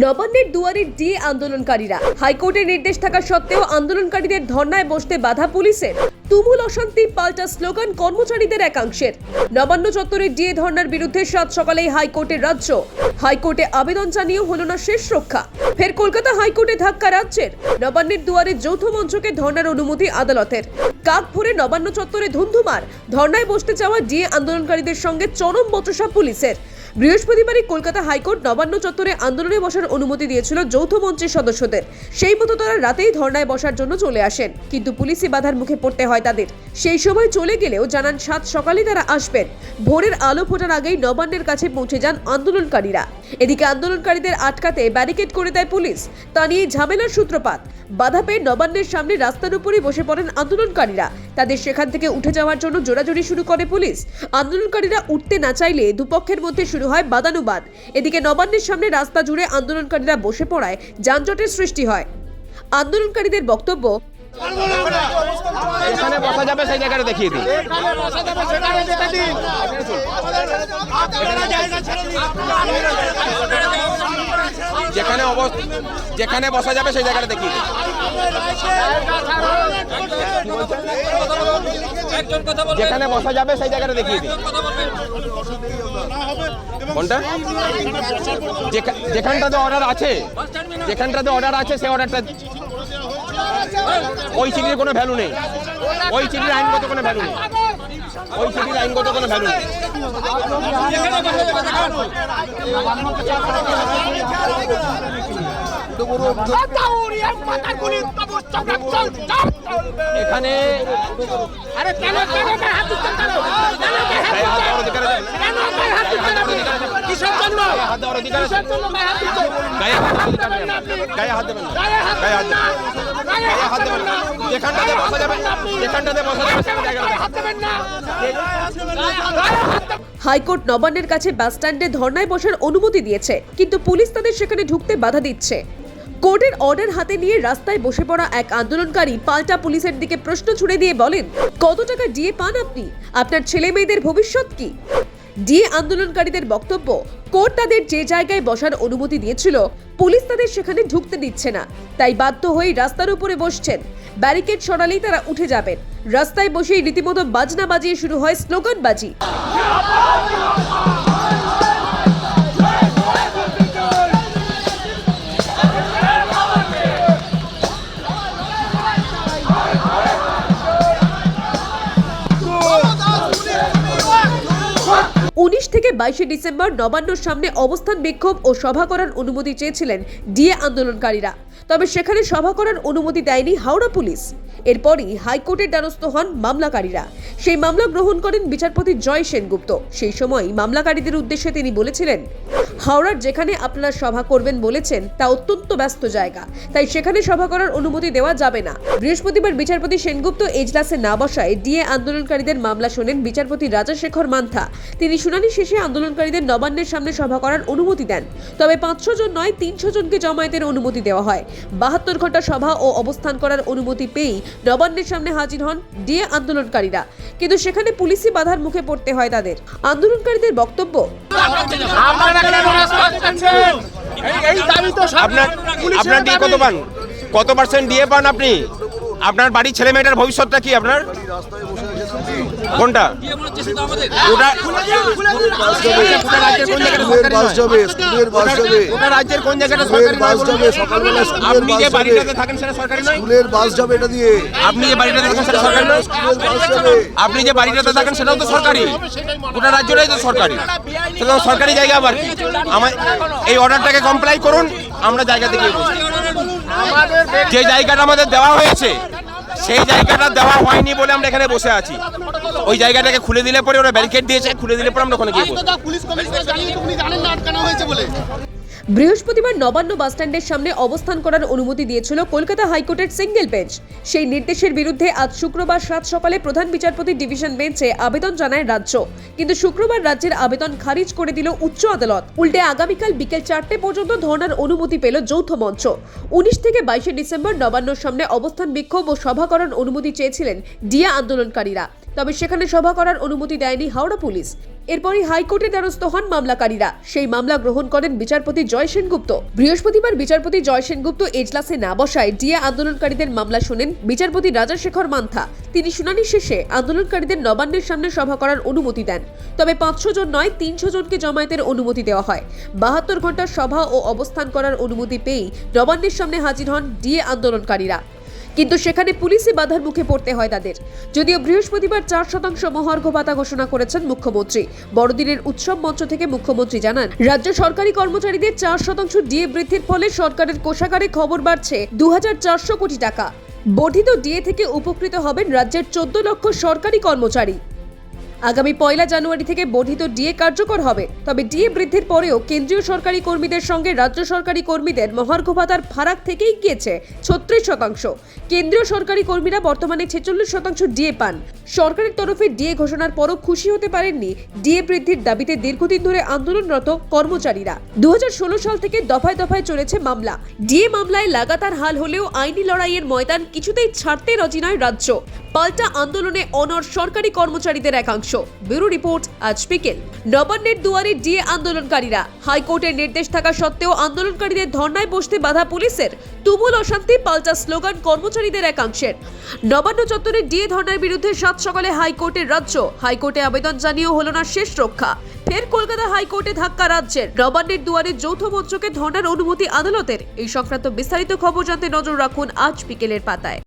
নবান্নের দুয়ারে ডিএ আন্দোলনকারীরা। হাইকোর্টের নির্দেশ থাকা সত্ত্বেও আন্দোলনকারীদের ধর্নায় বসতে বাধা পুলিশের। তুমুল অশান্তি পাল্টা স্লোগান কর্মচারীদের একাংশের। নবান্ন চত্বরে ডিএ ধর্নার বিরুদ্ধে সাত সকালেই হাইকোর্টের রাজ্য। হাইকোর্টে আবেদন জানিয়েও হল না শেষ রক্ষা। ফের কলকাতা হাইকোর্টে ধাক্কা রাজ্যের। নবান্নের দুয়ারে যৌথ মঞ্চকে ধর্নার অনুমতি আদালতের। কাক ভরে নবান্ন চত্বরে ধুন্ধুমার। ধর্নায় বসতে চাওয়া ডিএ আন্দোলনকারীদের সঙ্গে চরম বচসা পুলিশের। বৃহস্পতিবারই কলকাতা হাইকোর্ট নবান্ন চত্বরে আন্দোলনে বসার অনুমতি দিয়েছিল যৌথ মঞ্চের সদস্যদের। সেই মতো তারা রাতেই ধর্নায় বসার জন্য চলে আসেন। কিন্তু পুলিশি বাধার মুখে পড়তে হয় তাদের। সেই সময় চলে গেলেও জানান সাত সকালেই তারা আসবেন। ভোরের আলো ফোটার আগেই নবান্নের কাছে পৌঁছে যান আন্দোলনকারীরা। এদিকে আন্দোলনকারীদের আটকাতে ব্যারিকেড করে দেয় পুলিশ। তা নিয়ে ঝামেলার সূত্রপাত। বাধা পেয়ে নবান্নের সামনে রাস্তার উপরই বসে পড়েন আন্দোলনকারীরা। তাদের সেখান থেকে উঠে যাওয়ার জন্য জোরাজুরি শুরু করে পুলিশ। আন্দোলনকারীরা উঠতে না চাইলে দুপক্ষের মধ্যে শুরু হয় বাদানুবাদ। এদিকে নবান্নের সামনে রাস্তা জুড়ে আন্দোলনকারীরা বসে পড়ায় যানজটের সৃষ্টি হয়। আন্দোলনকারীদের বক্তব্য এখানে বসা যাবে সেই জায়গাটা দেখিয়ে যেখানে যেখানে বসা যাবে সেই জায়গাটা দেখি। যেখানে বসা যাবে সেই জায়গাটা দেখিয়ে দিই। কোনটা? যেখানটাতে অর্ডার আছে, যেখানটাতে অর্ডার আছে সেই অর্ডারটা ওই চিঠির কোনো ভ্যালু নেই। ওই চিঠির আইনগত কোনো ভ্যালু নেই। ওই চিঠির আইনগত কোনো ভ্যালু এখানে আরে কেন কেন গায়ে হাত কিসের জন্য? গায়ে হাত জন্য গায়ে হাত দেবেন গায়ে হাত দেবেন না। দেবেন গায়ে গায়ে হাত হাত দেবেন দেবেন না। না যেখানটাতে বসা যাবে, যেখানটাতে বসা যাবে সেই জায়গাটা। হাইকোর্ট নবান্নের কাছে বাস স্ট্যান্ডে ধর্নায় বসার অনুমতি দিয়েছে, কিন্তু পুলিশ তাদের সেখানে ঢুকতে বাধা দিচ্ছে। কোর্টের অর্ডার হাতে নিয়ে রাস্তায় বসে পড়া এক আন্দোলনকারী পাল্টা পুলিশের দিকে প্রশ্ন ছুড়ে দিয়ে বলেন, কত টাকা ডিএ পান আপনি? আপনার ছেলে মেয়েদের ভবিষ্যৎ কি? ডিএ আন্দোলনকারীদের বক্তব্য, কোর্ট তাদের যে জায়গায় বসার অনুমতি দিয়েছিল, পুলিশ তাদের সেখানে ঢুকতে দিচ্ছে না, তাই বাধ্য হয়ে রাস্তার উপরে বসছেন। ব্যারিকেড সরালেই তারা উঠে যাবেন। রাস্তায় বসেই রীতিমতো বাজনা বাজিয়ে শুরু হয় স্লোগানবাজি। উনিশ থেকে বাইশে ডিসেম্বর নবান্নর সামনে অবস্থান বিক্ষোভ ও সভা করার অনুমতি চেয়েছিলেন ডিএ আন্দোলনকারীরা। তবে সেখানে সভা করার অনুমতি দেয়নি হাওড়া পুলিশ। এরপরই হাইকোর্টের দ্বারস্থ হন মামলাকারীরা। সেই মামলা গ্রহণ করেন বিচারপতি জয় সেনগুপ্ত। সেই সময় মামলাকারীদের উদ্দেশ্যে তিনি বলেছিলেন, হাওড়ার যেখানে আপনারা সভা করবেন বলেছেন, তা অত্যন্ত ব্যস্ত জায়গা। তাই সেখানে সভা করার অনুমতি দেওয়া যাবে না। বৃহস্পতিবার বিচারপতি সেনগুপ্ত এজলাসে না বসায় ডিএ আন্দোলনকারীদের মামলা শোনেন বিচারপতি রাজাশেখর মান্থা। তিনি শুনানি শেষে আন্দোলনকারীদের নবান্নের সামনে সভা করার অনুমতি দেন। তবে পাঁচশো জন নয়, তিনশো জনকে জমায়েতের অনুমতি দেওয়া হয়। বাহাত্তর ঘণ্টা সভা ও অবস্থান করার অনুমতি পেয়েই নবান্নের সামনে হাজির হন ডিএ আন্দোলনকারীরা। কিন্তু সেখানে পুলিশি বাধার মুখে পড়তে হয় তাদের। আন্দোলনকারীদের বক্তব্য কত পার্সেন্ট ডিএ পান আপনি? আপনার বাড়ির ছেলে মেয়েটার ভবিষ্যৎটা কি আপনার? কোনটা? ওটা রাজ্যের কোন জায়গাটা স্কুলের বাস যাবে স্কুলের বাস যাবে গোটা রাজ্যের কোন জায়গাটা স্কুলের সরকারি বাস যাবে সকালবেলা স্কুলের আপনি যে বাস যাবে বাড়িটাতে থাকেন সেটা সরকারি নয়? স্কুলের বাস যাবে এটা দিয়ে। আপনি যে বাড়িটাতে থাকেন সেটা সরকারি নয়? স্কুলের বাস যাবে। আপনি যে বাড়িটাতে থাকেন সেটাও তো সরকারি। গোটা রাজ্যটাই তো সরকারি। সেটা সরকারি জায়গা আবার কি? আমার এই অর্ডারটাকে কমপ্লাই করুন আমরা জায়গা থেকে। যে জায়গাটা আমাদের দেওয়া হয়েছে সেই জায়গাটা দেওয়া হয়নি বলে আমরা এখানে বসে আছি। ওই জায়গাটাকে খুলে দিলে পরে ওরা ব্যারিকেড দিয়েছে, খুলে দিলে পরে আমরা ওখানে গিয়ে বৃহস্পতিবার নবান্ন বাসস্ট্যান্ডের সামনে অবস্থান করার অনুমতি দিয়েছিল কলকাতা হাইকোর্টের সিঙ্গেল বেঞ্চ। সেই নির্দেশের বিরুদ্ধে আজ শুক্রবার সাত সকালে প্রধান বিচারপতি ডিভিশন বেঞ্চে আবেদন জানায় রাজ্য। কিন্তু শুক্রবার রাজ্যের আবেদন খারিজ করে দিল উচ্চ আদালত। উল্টে আগামীকাল বিকেল চারটে পর্যন্ত ধর্নার অনুমতি পেল যৌথ মঞ্চ। উনিশ থেকে বাইশে ডিসেম্বর নবান্নর সামনে অবস্থান বিক্ষোভ ও সভা করার অনুমতি চেয়েছিলেন ডিয়া আন্দোলনকারীরা। তবে সেখানে সভা করার অনুমতি দেয়নি হাওড়া পুলিশ। এরপরই হাইকোর্টে দ্বারস্থ হন মামলাকারীরা। সেই মামলা গ্রহণ করেন বিচারপতি জয় সেনগুপ্ত। বৃহস্পতিবার বিচারপতি জয় সেনগুপ্ত এজলাসে না বসায় ডিএ আন্দোলনকারীদের মামলা শোনেন বিচারপতি রাজাশেখর মান্থা। তিনি শুনানি শেষে আন্দোলনকারীদের নবান্নের সামনে সভা করার অনুমতি দেন। তবে পাঁচশো জন নয়, তিনশো জনকে জমায়েতের অনুমতি দেওয়া হয়। বাহাত্তর ঘণ্টার সভা ও অবস্থান করার অনুমতি পেয়েই নবান্নের সামনে হাজির হন ডিএ আন্দোলনকারীরা। কিন্তু সেখানে পুলিশি বাধার মুখে পড়তে হয় তাদের। যদিও বৃহস্পতিবার চার শতাংশ মহার্ঘ ভাতা ঘোষণা করেছেন মুখ্যমন্ত্রী। বড়দিনের উৎসব মঞ্চ থেকে মুখ্যমন্ত্রী জানান, রাজ্য সরকারি কর্মচারীদের চার শতাংশ ডিএ বৃদ্ধির ফলে সরকারের কোষাগারে খবর বাড়ছে দু হাজার চারশো কোটি টাকা। বর্ধিত ডিএ থেকে উপকৃত হবেন রাজ্যের চোদ্দ লক্ষ সরকারি কর্মচারী। আগামী পয়লা জানুয়ারি থেকে বর্ধিত ডিএ কার্যকর হবে। তবে ডিএ বৃদ্ধির পরেও কেন্দ্রীয় সরকারি কর্মীদের সঙ্গে রাজ্য সরকারি কর্মীদের মহার্ঘ ভাতার ফারাক থেকেই গিয়েছে ছত্রিশ শতাংশ। কেন্দ্রীয় সরকারি কর্মীরা বর্তমানে ছেচল্লিশ শতাংশ ডিএ পান। সরকারের তরফে ডিএ ঘোষণার পরও খুশি হতে পারেননি ডিএ বৃদ্ধির দাবিতে দীর্ঘদিন ধরে আন্দোলনরত কর্মচারীরা। দু হাজার ষোলো সাল থেকে দফায় দফায় চলেছে মামলা। ডিএ মামলায় লাগাতার হাল হলেও আইনি লড়াইয়ের ময়দান কিছুতেই ছাড়তে রাজি নয় রাজ্য। পাল্টা আন্দোলনে অনর সরকারি কর্মচারীদের একাংশ। ব্যুরো রিপোর্ট, আজ বিকেল। নবান্নের দুয়ারে ডিএ আন্দোলনকারীরা। হাইকোর্টের নির্দেশ থাকা সত্ত্বেও আন্দোলনকারীদের ধর্নায় বসতে বাধা পুলিশের। তুমুল অশান্তি পাল্টা স্লোগান কর্মচারীদের একাংশের। নবান্ন চত্বরে ডিএ ধর্নার বিরুদ্ধে সাত সকালে হাইকোর্টের রাজ্য। হাইকোর্টে আবেদন জানিয়েও হলো না শেষ রক্ষা। ফের কলকাতা হাইকোর্টে ধাক্কা রাজ্যের। নবান্নের দুয়ারে যৌথ মঞ্চকে ধর্নার অনুমতি আদালতের। এই সংক্রান্ত বিস্তারিত খবর জানতে নজর রাখুন আজ বিকেলের পাতায়।